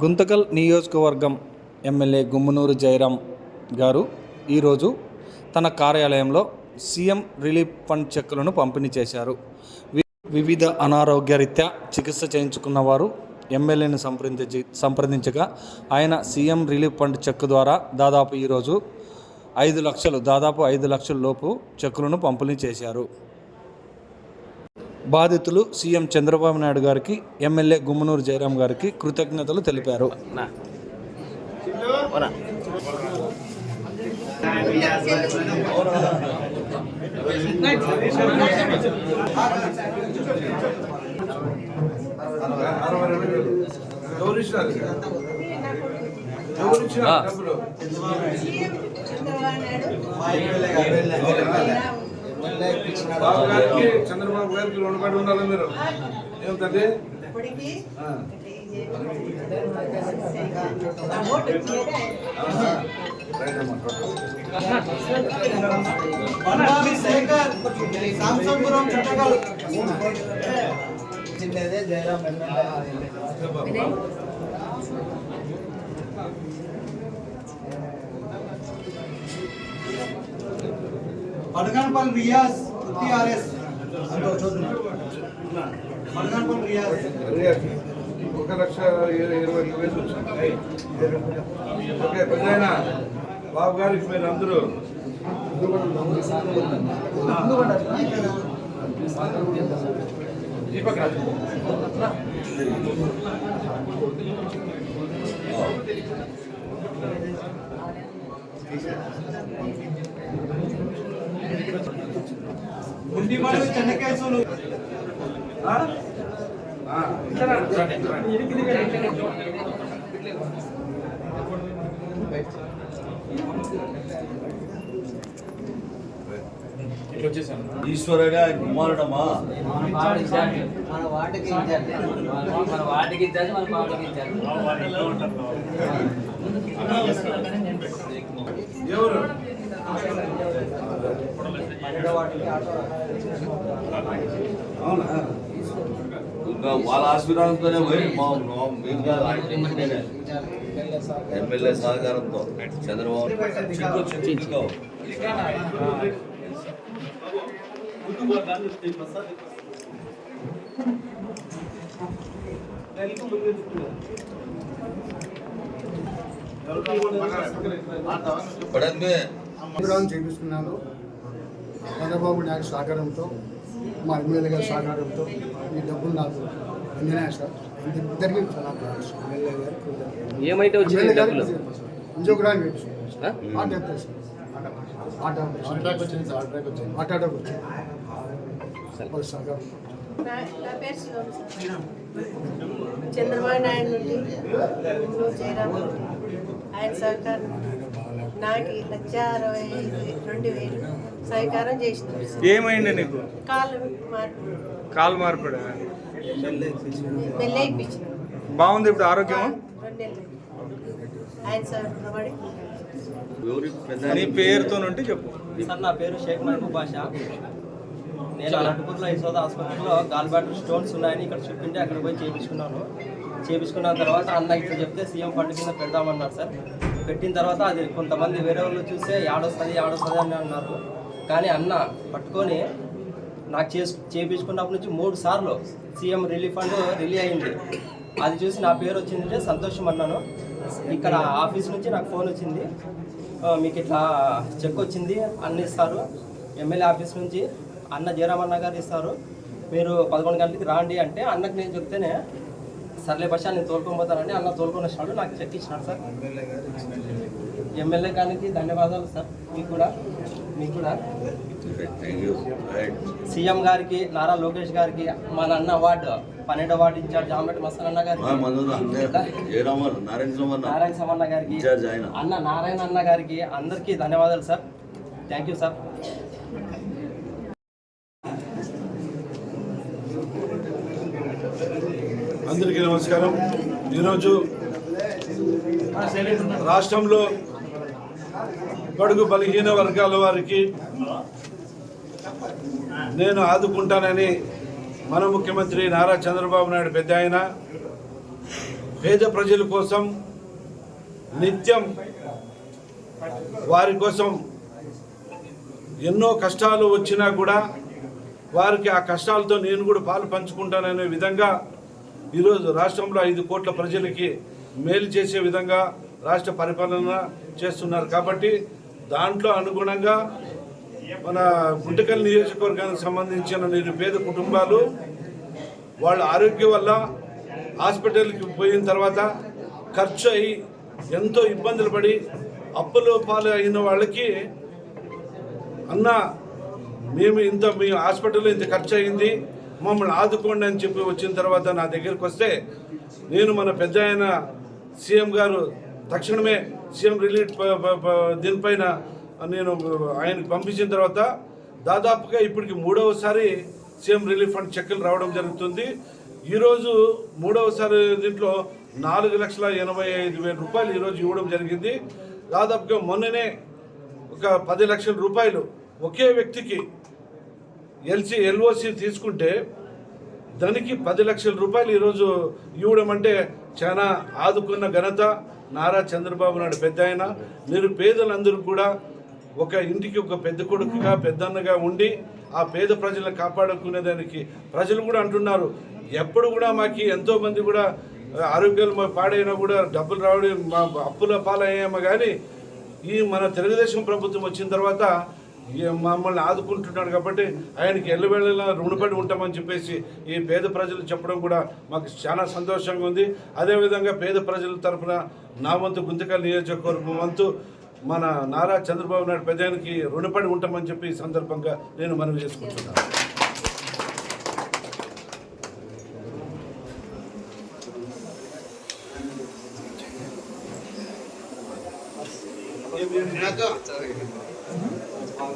గుంతకల్ నియోజకవర్గం ఎమ్మెల్యే గుమ్మనూరు జయరాం గారు ఈరోజు తన కార్యాలయంలో సీఎం రిలీఫ్ ఫండ్ చెక్కులను పంపిణీ చేశారు. వి- వివిధ అనారోగ్యరీత్యా చికిత్స చేయించుకున్న వారు ఎమ్మెల్యేను సంప్రదించి సంప్రదించగా ఆయన సీఎం రిలీఫ్ ఫండ్ చెక్ ద్వారా దాదాపు ఈరోజు ఐదు లక్షలు దాదాపు ఐదు లక్షల లోపు చెక్కులను పంపిణీ చేశారు. బాధితులు సీఎం చంద్రబాబు నాయుడు గారికి ఎమ్మెల్యే గుమ్మనూరు జయరాం గారికి కృతజ్ఞతలు తెలిపారు. డబ్బులు బాబు గారికి చంద్రబాబు గారికి రుణపడి ఉండాలి మీరు? ఏమిటండి? ఇప్పటికీ ఓటు రైట్ అమ్మా. బండారి శేఖర్ సాంసంపురం చుట్టగల్ పడగన్పల్ రియాజ్ టిఆర్ఎస్ పడగన్పల్ రియాజ్ రియాకి ఒక లక్ష ఇరవై ఇరవై ఒక్క వేలు వచ్చింది ఓకే పెద్ద బాబు గారికి మీరు అందరూ దీపక్ రాజు గుండివాడ చెన్నకేశవులు ఆ? ఆ. ఈశ్వరుడా కుమారుడమా మన వాటికి ఇచ్చారు మన వాటికి ఇచ్చారు మన పాపకి ఇచ్చారు ఎవరు? అవునా? ఇంకా వాళ్ళ ఆశీర్వాదంతోనే పోయి మా మేము కాదు. ఎమ్మెల్యే సహకారంతో. చంద్రబాబు చేపిస్తున్నాను చంద్రబాబు నాయుడు సహకారంతో మా ఎమ్మెల్యే గారి సహకారంతో ఈ డబ్బులు నాకు అందినాయి సార్ ఇది ఇద్దరికి చాలా. ఎమ్మెల్యే. ఏమైతే వచ్చింది డబ్బులు. ఆటో. ఆటో వచ్చింది ఆటోకి వచ్చింది వాళ్ళ సహకారం నా నా పేరు శివం సార్. చంద్రబాబు నాయుడు నుండి ఆయన సహకారం నాకు లక్ష అరవై ఐదు రెండు వేలు సహకారం సార్. ఏమైంది నీకు? కాళ్ళు మార్పు కాలు మార్పుడా? బాగుంది ఇప్పుడు ఆరోగ్యం నీ పేరుతో ఉంటే చెప్పు. సార్ నా పేరు షేక్ మహబూబ్ బాషా. నేను అనంతపూర్లో యశోద హాస్పిటల్లో గాల్బాటర్ స్టోన్స్ ఉన్నాయని ఇక్కడ చెప్పింటే అక్కడ పోయి చేయించుకున్నాను చేయించుకున్న తర్వాత అన్న ఇట్లా చెప్తే సీఎం ఫండ్ కింద పెడదామన్నారు సార్. పెట్టిన తర్వాత అది కొంతమంది వేరే వాళ్ళు చూస్తే యాడొస్తుంది యాడొస్తుంది అని అన్నారు. కానీ అన్న పట్టుకొని నాకు చేసు చేయించుకున్నప్పటి నుంచి మూడు సార్లు సీఎం రిలీఫ్ ఫండ్ రిలీ అయింది. అది చూసి నా పేరు వచ్చిందంటే సంతోషం అన్నాను. ఇక్కడ ఆఫీస్ నుంచి నాకు ఫోన్ వచ్చింది. మీకు ఇట్లా చెక్ వచ్చింది అన్నిస్తారు. ఎమ్మెల్యే ఆఫీస్ నుంచి అన్న జయరామన్న గారు ఇస్తారు. మీరు పదకొండు గంటలకి రాండి అంటే అన్నకు నేను చెప్తేనే సర్లే బషా నేను తోలుకొని పోతానని అన్న తోలుకొని వచ్చినాడు నాకు చెక్ ఇచ్చినాడు సార్. ఎమ్మెల్యే గారికి ధన్యవాదాలు సార్ మీకు కూడా మీకు కూడా. సీఎం గారికి నారా లోకేష్ గారికి మన అన్న అవార్డు పన్నెండో వార్డు ఇన్ఛార్జ్ ఆమెట్ మస్తాన్ అన్న మా గారికి నారాయణ సమన్న. గారికి అన్న నారాయణ అన్న గారికి అందరికీ ధన్యవాదాలు సార్. థ్యాంక్ యూ సార్ అందరికీ నమస్కారం. ఈరోజు రాష్ట్రంలో బడుగు బలహీన వర్గాల వారికి నేను ఆదుకుంటానని మన ముఖ్యమంత్రి నారా చంద్రబాబు నాయుడు పెద్ద ఆయన పేద ప్రజల కోసం నిత్యం వారి కోసం ఎన్నో కష్టాలు వచ్చినా కూడా వారికి ఆ కష్టాలతో నేను కూడా పాలు పంచుకుంటాననే విధంగా ఈరోజు రాష్ట్రంలో ఐదు కోట్ల ప్రజలకి మేలు చేసే విధంగా రాష్ట్ర పరిపాలన చేస్తున్నారు. కాబట్టి దాంట్లో అనుగుణంగా మన గుంటకల్ నియోజకవర్గానికి సంబంధించిన నిరుపేద కుటుంబాలు వాళ్ళ ఆరోగ్యం వల్ల హాస్పిటల్కి పోయిన తర్వాత ఖర్చు అయ్యి ఎంతో ఇబ్బందులు పడి అప్పులో పాలు అయిన వాళ్ళకి అన్న మేము ఇంత మీ హాస్పిటల్లో ఇంత ఖర్చు అయింది మమ్మల్ని ఆదుకోండి అని చెప్పి వచ్చిన తర్వాత నా దగ్గరికి వస్తే నేను మన పెద్ద ఆయన సీఎం గారు తక్షణమే సీఎం రిలీఫ్ దీనిపైన నేను ఆయనకు పంపించిన తర్వాత దాదాపుగా ఇప్పటికి మూడవసారి సీఎం రిలీఫ్ ఫండ్ చెక్కులు రావడం జరుగుతుంది. ఈరోజు మూడవసారి దీంట్లో నాలుగు లక్షల ఎనభై ఐదు వేల రూపాయలు ఈరోజు ఇవ్వడం జరిగింది. దాదాపుగా మొన్ననే ఒక పది లక్షల రూపాయలు ఒకే వ్యక్తికి ఎల్సి ఎల్ఓసి తీసుకుంటే దానికి పది లక్షల రూపాయలు ఈరోజు ఇవ్వడం అంటే చాలా ఆదుకున్న ఘనత. నారా చంద్రబాబు నాయుడు పెద్ద ఆయన. నిరుపేదలందరూ కూడా ఒక ఇంటికి ఒక పెద్ద కొడుకుగా పెద్దన్నగా ఉండి ఆ పేద ప్రజలను కాపాడుకునేదానికి ప్రజలు కూడా అంటున్నారు. ఎప్పుడు కూడా మాకు ఎంతోమంది కూడా ఆరోగ్యాలు మా పాడైనా కూడా డబ్బులు రావడం మా అప్పుల పాలయ్యామ కానీ ఈ మన తెలుగుదేశం ప్రభుత్వం వచ్చిన తర్వాత మమ్మల్ని ఆదుకుంటున్నాడు కాబట్టి ఆయనకి ఎల్లవేళలా రుణపడి ఉంటామని చెప్పేసి ఈ పేద ప్రజలు చెప్పడం కూడా మాకు చాలా సంతోషంగా ఉంది. అదేవిధంగా పేద ప్రజల తరఫున నా వంతు గుంతకల్ నియోజకవర్గం వంతు మన నారా చంద్రబాబు నాయుడు పెద్దానికి రుణపడి ఉంటామని చెప్పి ఈ సందర్భంగా నేను మనవి చేసుకుంటున్నాను.